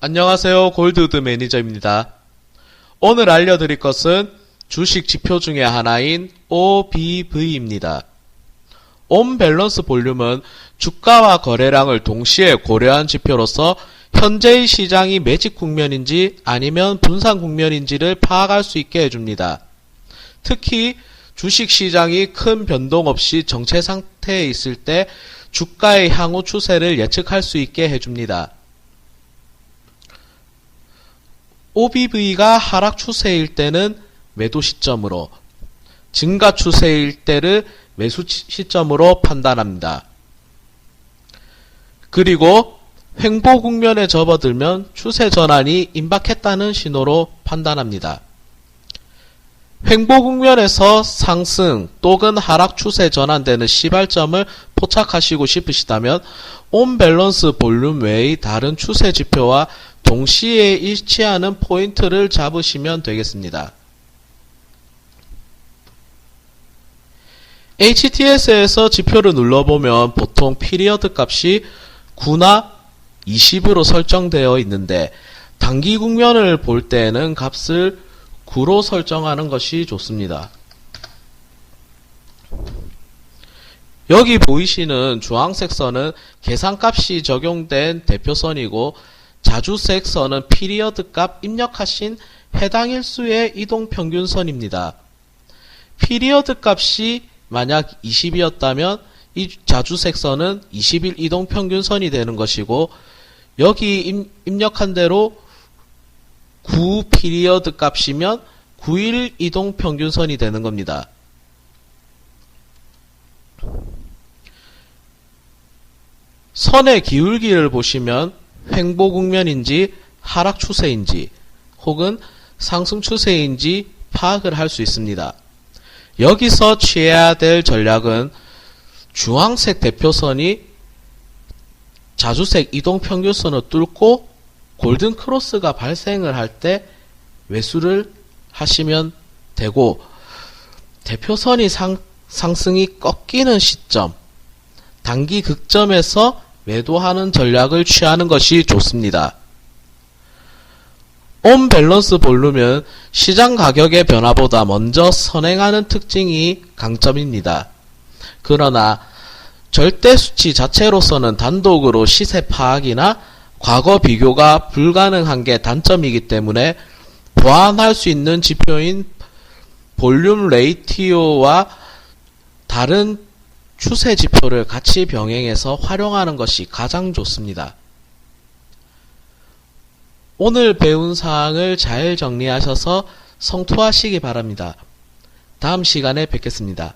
안녕하세요. 골드우드 매니저입니다. 오늘 알려드릴 것은 주식 지표 중에 하나인 OBV입니다. 온 밸런스 볼륨은 주가와 거래량을 동시에 고려한 지표로서 현재의 시장이 매직 국면인지 아니면 분산 국면인지를 파악할 수 있게 해줍니다. 특히 주식 시장이 큰 변동 없이 정체 상태에 있을 때 주가의 향후 추세를 예측할 수 있게 해줍니다. OBV가 하락 추세일 때는 매도 시점으로, 증가 추세일 때를 매수 시점으로 판단합니다. 그리고 횡보 국면에 접어들면 추세 전환이 임박했다는 신호로 판단합니다. 횡보 국면에서 상승 또는 하락 추세 전환되는 시발점을 포착하시고 싶으시다면 온 밸런스 볼륨 외의 다른 추세 지표와 동시에 일치하는 포인트를 잡으시면 되겠습니다. HTS에서 지표를 눌러보면 보통 피리어드 값이 9나 20으로 설정되어 있는데 단기 국면을 볼 때는 값을 9로 설정하는 것이 좋습니다. 여기 보이시는 주황색 선은 계산값이 적용된 대표선이고 자주색 선은 피리어드 값 입력하신 해당 일수의 이동 평균선입니다. 피리어드 값이 만약 20이었다면 이 자주색 선은 20일 이동 평균선이 되는 것이고 여기 입력한 대로 9 피리어드 값이면 9일 이동 평균선이 되는 겁니다. 선의 기울기를 보시면 횡보 국면인지 하락 추세인지 혹은 상승 추세인지 파악을 할 수 있습니다. 여기서 취해야 될 전략은 주황색 대표선이 자주색 이동 평균선을 뚫고 골든 크로스가 발생을 할때 외수를 하시면 되고 대표선이 상, 상승이 꺾이는 시점 단기 극점에서 매도하는 전략을 취하는 것이 좋습니다. 온 밸런스 볼륨은 시장 가격의 변화보다 먼저 선행하는 특징이 강점입니다. 그러나 절대 수치 자체로서는 단독으로 시세 파악이나 과거 비교가 불가능한 게 단점이기 때문에 보완할 수 있는 지표인 볼륨 레이티오와 다른 추세 지표를 같이 병행해서 활용하는 것이 가장 좋습니다. 오늘 배운 사항을 잘 정리하셔서 성토하시기 바랍니다. 다음 시간에 뵙겠습니다.